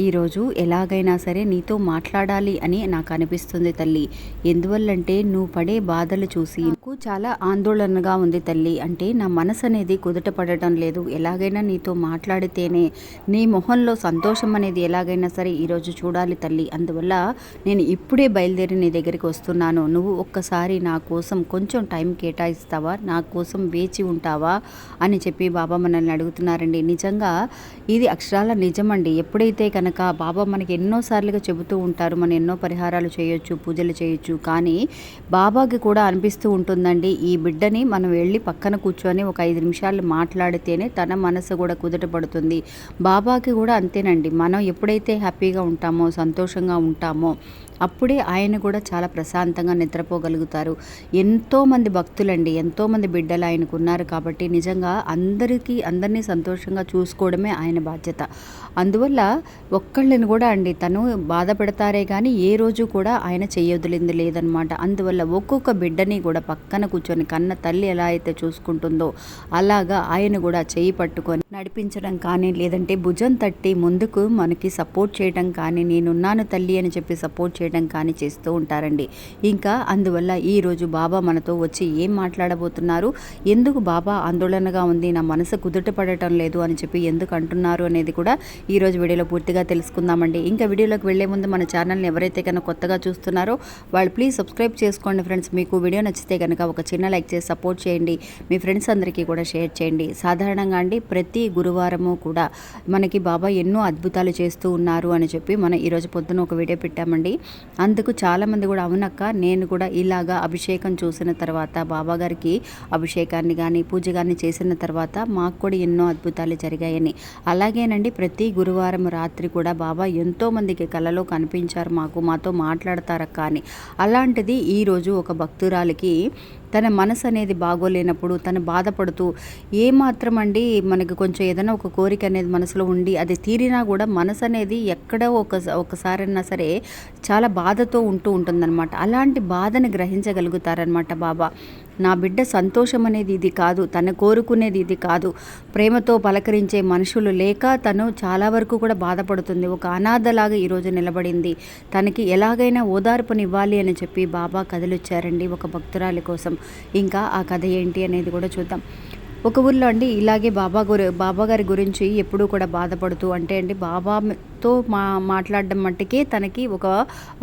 ఈరోజు ఎలాగైనా సరే నీతో మాట్లాడాలి అని నాకు అనిపిస్తుంది తల్లి. ఎందువల్లంటే నువ్వు పడే బాధలు చూసి నాకు చాలా ఆందోళనగా ఉంది తల్లి. అంటే నా మనసు అనేది కుదుట పడటం లేదు. ఎలాగైనా నీతో మాట్లాడితేనే నీ మొహంలో సంతోషం అనేది ఎలాగైనా సరే ఈరోజు చూడాలి తల్లి. అందువల్ల నేను ఇప్పుడే బయలుదేరి నీ దగ్గరికి వస్తున్నాను. నువ్వు ఒక్కసారి నా కోసం కొంచెం టైం కేటాయిస్తావా? నా కోసం వేచి ఉంటావా? అని చెప్పి బాబా మనల్ని అడుగుతున్నారండి. నిజంగా ఇది అక్షరాల నిజమండి. ఎప్పుడైతే కనుక కనుక బాబా మనకి ఎన్నోసార్లుగా చెబుతూ ఉంటారు మనం ఎన్నో పరిహారాలు చేయొచ్చు పూజలు చేయొచ్చు కానీ బాబాకి కూడా అనిపిస్తూ ఉంటుందండి ఈ బిడ్డని మనం వెళ్ళి పక్కన కూర్చొని ఒక ఐదు నిమిషాలు మాట్లాడితేనే తన మనసు కూడా కుదుట పడుతుంది. బాబాకి కూడా అంతేనండి మనం ఎప్పుడైతే హ్యాపీగా ఉంటామో సంతోషంగా ఉంటామో అప్పుడే ఆయన కూడా చాలా ప్రశాంతంగా నిద్రపోగలుగుతారు. ఎంతోమంది భక్తులండి ఎంతోమంది బిడ్డలు ఆయనకు ఉన్నారు కాబట్టి నిజంగా అందరికీ అందరినీ సంతోషంగా చూసుకోవడమే ఆయన బాధ్యత. అందువల్ల ఒక్కళ్ళని కూడా అండి తను బాధ పెడతారే కానీ ఏ రోజు కూడా ఆయన చేయొదిలింది లేదనమాట. అందువల్ల ఒక్కొక్క బిడ్డని కూడా పక్కన కూర్చొని కన్న తల్లి ఎలా అయితే చూసుకుంటుందో అలాగా ఆయన కూడా చేయి పట్టుకొని నడిపించడం కానీ లేదంటే భుజం తట్టి ముందుకు మనకి సపోర్ట్ చేయడం కానీ నేనున్నాను తల్లి అని చెప్పి సపోర్ట్ చేయడం కానీ చేస్తూ ఉంటారండి. ఇంకా అందువల్ల ఈరోజు బాబా మనతో వచ్చి ఏం మాట్లాడబోతున్నారు? ఎందుకు బాబా ఆందోళనగా ఉంది? నా మనసు కుదుట పడటం లేదు అని చెప్పి ఎందుకు అంటున్నారు అనేది కూడా ఈరోజు వీడియోలో పూర్తిగా తెలుసుకుందామండి. ఇంకా వీడియోలోకి వెళ్ళే ముందు మన ఛానల్ని ఎవరైతే కనుక కొత్తగా చూస్తున్నారో వాళ్ళు ప్లీజ్ సబ్స్క్రైబ్ చేసుకోండి ఫ్రెండ్స్. మీకు వీడియో నచ్చితే కనుక ఒక చిన్న లైక్ చేసి సపోర్ట్ చేయండి. మీ ఫ్రెండ్స్ అందరికీ కూడా షేర్ చేయండి. సాధారణంగా అండి ప్రతి గురువారము కూడా మనకి బాబా ఎన్నో అద్భుతాలు చేస్తూ ఉన్నారు అని చెప్పి మనం ఈరోజు పొద్దున ఒక వీడియో పెట్టామండి. అందుకు చాలామంది కూడా అవునక్క నేను కూడా ఇలాగా అభిషేకం చూసిన తర్వాత బాబా గారికి అభిషేకాన్ని కానీ పూజ కానీ చేసిన తర్వాత మాకు కూడా ఎన్నో అద్భుతాలు జరిగాయని. అలాగేనండి ప్రతి గురువారం రాత్రి కూడా బాబా ఎంతోమందికి కలలో కనిపించారు మాకు మాతో మాట్లాడతారక్క అని. అలాంటిది ఈరోజు ఒక భక్తురాలికి తన మనసు అనేది బాగోలేనప్పుడు తను బాధపడుతూ ఏమాత్రం అండి మనకి కొంచెం ఏదైనా ఒక కోరిక అనేది మనసులో ఉండి అది తీరినా కూడా మనసు అనేది ఎక్కడో ఒక ఒకసారైనా సరే చాలా బాధతో ఉంటూ ఉంటుందన్నమాట. అలాంటి బాధను గ్రహించగలుగుతారనమాట బాబా. నా బిడ్డ సంతోషం అనేది ఇది కాదు తను కోరుకునేది ఇది కాదు. ప్రేమతో పలకరించే మనుషులు లేక తను చాలా వరకు కూడా బాధపడుతుంది. ఒక అనాథలాగా ఈరోజు నిలబడింది. తనకి ఎలాగైనా ఓదార్పునివ్వాలి అని చెప్పి బాబా కథలొచ్చారండి ఒక భక్తురాలి కోసం. ఇంకా ఆ కథ ఏంటి అనేది కూడా చూద్దాం. ఒక ఊర్లో అండి ఇలాగే బాబా గురి బాబా గారి గురించి ఎప్పుడూ కూడా బాధపడుతూ అంటే అండి బాబా తో మా మాట్లాడడం మట్టుకే తనకి ఒక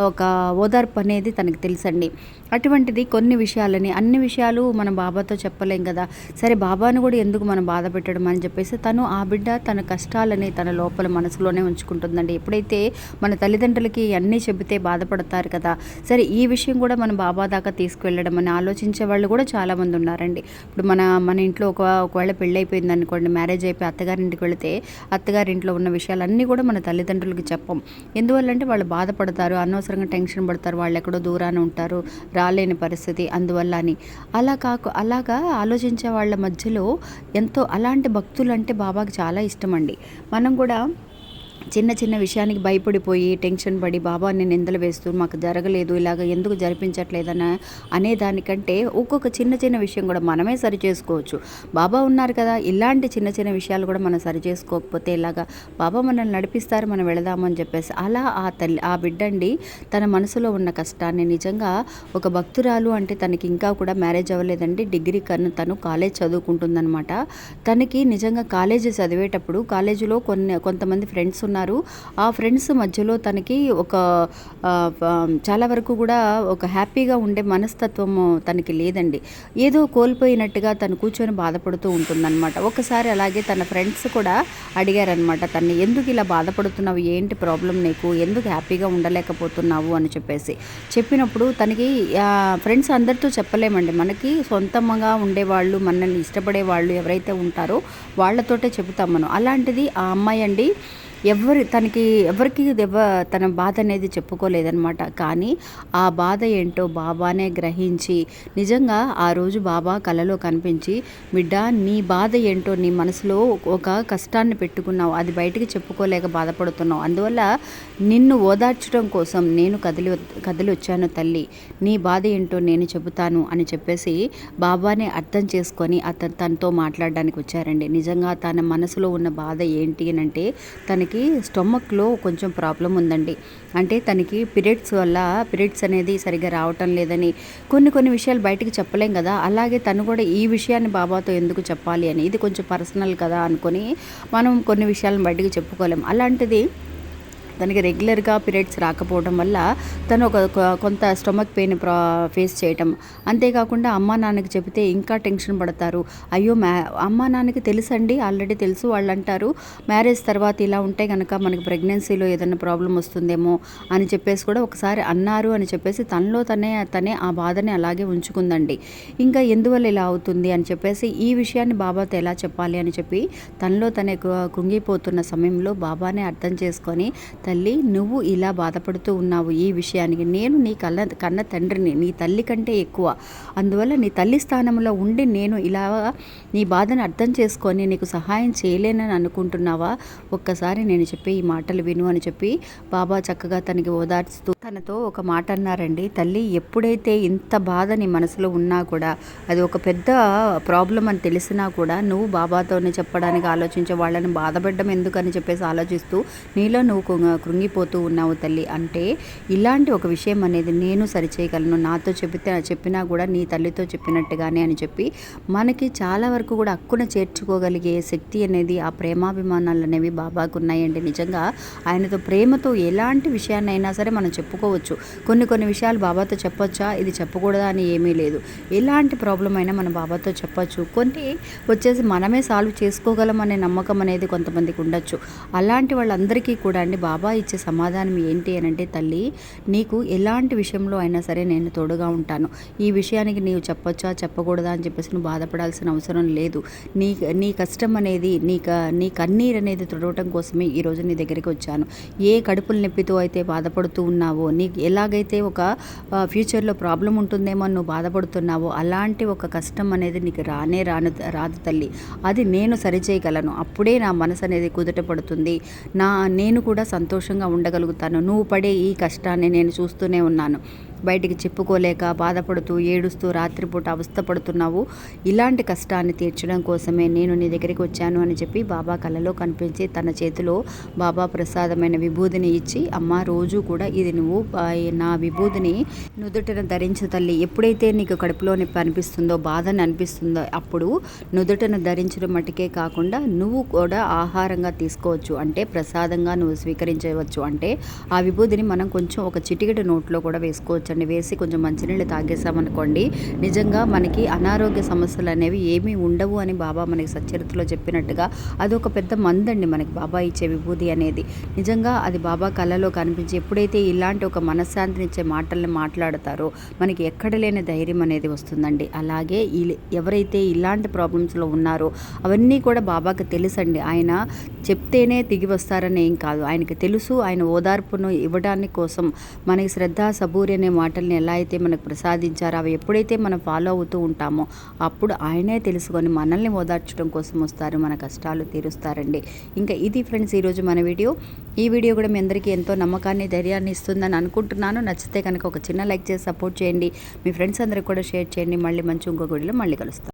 ఒక ఓదార్పు అనేది తనకి తెలుసండి. అటువంటిది కొన్ని విషయాలని అన్ని విషయాలు మన బాబాతో చెప్పలేం కదా. సరే బాబాను కూడా ఎందుకు మనం బాధ పెట్టడం అని చెప్పేసి తను ఆ బిడ్డ తన కష్టాలని తన లోపల మనసులోనే ఉంచుకుంటుందండి. ఎప్పుడైతే మన తల్లిదండ్రులకి అన్నీ చెబితే బాధపడతారు కదా సరే ఈ విషయం కూడా మన బాబా దాకా తీసుకువెళ్ళడం అని ఆలోచించే వాళ్ళు కూడా చాలామంది ఉన్నారండి. ఇప్పుడు మన మన ఇంట్లో ఒక ఒకవేళ పెళ్ళి అయిపోయింది అనుకోండి మ్యారేజ్ అయిపోయి అత్తగారింటికి వెళితే అత్తగారింట్లో ఉన్న విషయాలన్నీ కూడా మన తల్లిదండ్రులకి చెప్పం. ఎందువల్లంటే వాళ్ళు బాధపడతారు అనవసరంగా టెన్షన్ పడతారు వాళ్ళు ఎక్కడో దూరాన ఉంటారు రాలేని పరిస్థితి అందువల్ల అని అలా కాకు అలాగా ఆలోచించే వాళ్ళ మధ్యలో ఎంతో అలాంటి భక్తులు అంటే బాబాకి చాలా ఇష్టం అండి మనం కూడా చిన్న చిన్న విషయానికి భయపడిపోయి టెన్షన్ పడి బాబాని నిందలు వేస్తూ మాకు జరగలేదు ఇలాగ ఎందుకు జరిపించట్లేదని అనే దానికంటే ఒక్కొక్క చిన్న చిన్న విషయం కూడా మనమే సరి చేసుకోవచ్చు. బాబా ఉన్నారు కదా ఇలాంటి చిన్న చిన్న విషయాలు కూడా మనం సరి చేసుకోకపోతే ఇలాగా బాబా మనల్ని నడిపిస్తారు మనం వెళదామని చెప్పేసి. అలా ఆ తల్లి ఆ బిడ్డండి తన మనసులో ఉన్న కష్టాన్ని నిజంగా ఒక భక్తురాలు అంటే తనకి ఇంకా కూడా మ్యారేజ్ అవ్వలేదండి. డిగ్రీ కను తను కాలేజ్ చదువుకుంటుందన్నమాట. తనకి నిజంగా కాలేజీ చదివేటప్పుడు కాలేజీలో కొన్ని కొంతమంది ఫ్రెండ్స్ ఉన్నారు. ఆ ఫ్రెండ్స్ మధ్యలో తనకి ఒక చాలా వరకు కూడా ఒక హ్యాపీగా ఉండే మనస్తత్వం తనకి లేదండి. ఏదో కోల్పోయినట్టుగా తను కూర్చొని బాధపడుతూ ఉంటుందన్నమాట. ఒకసారి అలాగే తన ఫ్రెండ్స్ కూడా అడిగారనమాట తన్ని ఎందుకు ఇలా బాధపడుతున్నావు? ఏంటి ప్రాబ్లం నీకు? ఎందుకు హ్యాపీగా ఉండలేకపోతున్నావు? అని చెప్పేసి. చెప్పినప్పుడు తనకి ఫ్రెండ్స్ అందరితో చెప్పలేమండి. మనకి సొంతంగా ఉండేవాళ్ళు మనల్ని ఇష్టపడే వాళ్ళు ఎవరైతే ఉంటారో వాళ్ళతోటే చెబుతాం మనం. అలాంటిది ఆ అమ్మాయి అండి ఎవరి తనకి ఎవరికి ఎవ తన బాధ అనేది చెప్పుకోలేదనమాట కానీ ఆ బాధ ఏంటో బాబానే గ్రహించి నిజంగా ఆ రోజు బాబా కలలో కనిపించి బిడ్డ నీ బాధ ఏంటో నీ మనసులో ఒక కష్టాన్ని పెట్టుకున్నావు. అది బయటికి చెప్పుకోలేక బాధపడుతున్నావు. అందువల్ల నిన్ను ఓదార్చడం కోసం నేను కదిలి కదిలి వచ్చాను తల్లి. నీ బాధ ఏంటో నేను చెబుతాను అని చెప్పేసి బాబాని అర్థం చేసుకొని అతను తనతో మాట్లాడడానికి వచ్చారండి. నిజంగా తన మనసులో ఉన్న బాధ ఏంటి అని అంటే తనకి స్టొమక్లో కొంచెం ప్రాబ్లం ఉందండి. అంటే తనకి పీరియడ్స్ వల్ల పీరియడ్స్ అనేది సరిగ్గా రావటం లేదని కొన్ని కొన్ని విషయాలు బయటకు చెప్పలేం కదా. అలాగే తను కూడా ఈ విషయాన్ని బాబాతో ఎందుకు చెప్పాలి అని ఇది కొంచెం పర్సనల్ కదా అనుకొని మనం కొన్ని విషయాలను బయటకు చెప్పుకోలేం. అలాంటిది తనకి రెగ్యులర్గా పీరియడ్స్ రాకపోవడం వల్ల తను ఒక కొంత స్టొమక్ పెయిన్ ప్రా ఫేస్ చేయటం. అంతేకాకుండా అమ్మా నాన్నకి చెబితే ఇంకా టెన్షన్ పడతారు. అయ్యో మ్యా అమ్మా నాన్నకి తెలుసండి ఆల్రెడీ తెలుసు వాళ్ళు అంటారు మ్యారేజ్ తర్వాత ఇలా ఉంటే కనుక మనకి ప్రెగ్నెన్సీలో ఏదైనా ప్రాబ్లం వస్తుందేమో అని చెప్పేసి కూడా ఒకసారి అన్నారు అని చెప్పేసి తనలో తనే తనే ఆ బాధని అలాగే ఉంచుకుందండి. ఇంకా ఎందువల్ల ఇలా అవుతుంది అని చెప్పేసి ఈ విషయాన్ని బాబాతో ఎలా చెప్పాలి అని చెప్పి తనలో తనే కుంగిపోతున్న సమయంలో బాబానే అర్థం చేసుకొని తల్లి నువ్వు ఇలా బాధపడుతూ ఉన్నావు ఈ విషయానికి. నేను నీ కళ్ళ కన్న తండ్రిని నీ తల్లి కంటే ఎక్కువ. అందువల్ల నీ తల్లి స్థానంలో ఉండి నేను ఇలా నీ బాధను అర్థం చేసుకొని నీకు సహాయం చేయలేనని అనుకుంటున్నావా? ఒక్కసారి నేను చెప్పి ఈ మాటలు విను అని చెప్పి బాబా చక్కగా తనకి ఓదార్చుతూ తనతో ఒక మాట అన్నారండి. తల్లి ఎప్పుడైతే ఇంత బాధ నీ మనసులో ఉన్నా కూడా అది ఒక పెద్ద ప్రాబ్లం అని తెలిసినా కూడా నువ్వు బాబాతోనే చెప్పడానికి ఆలోచించే వాళ్ళని బాధపడడం ఎందుకని చెప్పేసి ఆలోచిస్తూ నీలో నువ్వు కృంగిపోతూ ఉన్నావు తల్లి. అంటే ఇలాంటి ఒక విషయం అనేది నేను సరిచేయగలను. నాతో చెబితే చెప్పినా కూడా నీ తల్లితో చెప్పినట్టుగానే అని చెప్పి మనకి చాలా వరకు కూడా అక్కున చేర్చుకోగలిగే శక్తి అనేది ఆ ప్రేమాభిమానాలు అనేవి బాబాకు ఉన్నాయండి. నిజంగా ఆయనతో ప్రేమతో ఎలాంటి విషయాన్నైనా సరే మనం చెప్పుకోవచ్చు. కొన్ని కొన్ని విషయాలు బాబాతో చెప్పొచ్చా? ఇది చెప్పకూడదా అని ఏమీ లేదు. ఎలాంటి ప్రాబ్లం అయినా మన బాబాతో చెప్పచ్చు. కొన్ని వచ్చేసి మనమే సాల్వ్ చేసుకోగలం అనే నమ్మకం అనేది కొంతమందికి ఉండొచ్చు. అలాంటి వాళ్ళందరికీ కూడా అండి బాబా బాబా ఇచ్చే సమాధానం ఏంటి అని అంటే తల్లి నీకు ఎలాంటి విషయంలో అయినా సరే నేను తోడుగా ఉంటాను. ఈ విషయానికి నీవు చెప్పొచ్చా చెప్పకూడదా అని చెప్పేసి నువ్వు బాధపడాల్సిన అవసరం లేదు. నీ నీ కష్టం అనేది నీ నీ కన్నీరు అనేది తుడవటం కోసమే ఈరోజు నీ దగ్గరికి వచ్చాను. ఏ కడుపులు నొప్పితో అయితే బాధపడుతూ ఉన్నావో నీకు ఎలాగైతే ఒక ఫ్యూచర్లో ప్రాబ్లం ఉంటుందేమో నువ్వు బాధపడుతున్నావో అలాంటి ఒక కష్టం అనేది నీకు రానే రాను రాదు తల్లి. అది నేను సరిచేయగలను. అప్పుడే నా మనసు అనేది కుదుట పడుతుంది. నా నేను కూడా సంతోషం సంతోషంగా ఉండగలుగుతాను. నువ్వు పడే ఈ కష్టాన్ని నేను చూస్తూనే ఉన్నాను. బయటికి చెప్పుకోలేక బాధపడుతూ ఏడుస్తూ రాత్రిపూట అవస్థపడుతున్నావు. ఇలాంటి కష్టాన్ని తీర్చడం కోసమే నేను నీ దగ్గరికి వచ్చాను అని చెప్పి బాబా కళ్ళలో కనిపించి తన చేతిలో బాబా ప్రసాదమైన విభూదిని ఇచ్చి అమ్మ రోజు కూడా ఇది నువ్వు నా విభూదిని నుదుటిన ధరించు తల్లి. ఎప్పుడైతే నీకు కడుపులో నొప్పి అనిపిస్తుందో బాధని అనిపిస్తుందో అప్పుడు నుదుటను ధరించడం మటుకే కాకుండా నువ్వు కూడా ఆహారంగా తీసుకోవచ్చు. అంటే ప్రసాదంగా నువ్వు స్వీకరించవచ్చు. అంటే ఆ విభూదిని మనం కొంచెం ఒక చిటికెడు నోట్లో కూడా వేసుకోవచ్చు అండి వేసి కొంచెం మంచినీళ్ళు తాగేసామనుకోండి నిజంగా మనకి అనారోగ్య సమస్యలు అనేవి ఏమీ ఉండవు అని బాబా మనకి సచరిత్రలో చెప్పినట్టుగా అది ఒక పెద్ద మందండి మనకి బాబా ఇచ్చే విభూతి అనేది. నిజంగా అది బాబా కళ్ళలో కనిపించి ఎప్పుడైతే ఇలాంటి ఒక మనశ్శాంతినిచ్చే మాటల్ని మాట్లాడతారో మనకి ఎక్కడ లేని ధైర్యం అనేది వస్తుందండి. అలాగే ఎవరైతే ఇలాంటి ప్రాబ్లమ్స్లో ఉన్నారో అవన్నీ కూడా బాబాకి తెలుసండి. ఆయన చెప్తేనే దిగి వస్తారని ఏం కాదు. ఆయనకి తెలుసు ఆయన ఓదార్పును ఇవ్వడానికి కోసం మనకి శ్రద్ధ సబూరి అనే మాటల్ని ఎలా అయితే మనకు ప్రసాదించారో అవి ఎప్పుడైతే మనం ఫాలో అవుతూ ఉంటామో అప్పుడు ఆయనే తెలుసుకొని మనల్ని ఓదార్చడం కోసం వస్తారు మన కష్టాలు తీరుస్తారండి. ఇంకా ఇది ఫ్రెండ్స్ ఈరోజు మన వీడియో. ఈ వీడియో కూడా మీ అందరికీ ఎంతో నమ్మకాన్ని ధైర్యాన్ని ఇస్తుందని అనుకుంటున్నాను. నచ్చితే కనుక ఒక చిన్న లైక్ చేసి సపోర్ట్ చేయండి. మీ ఫ్రెండ్స్ అందరికి కూడా షేర్ చేయండి. మళ్ళీ మంచి ఇంకో గుడిలో మళ్ళీ కలుస్తాం.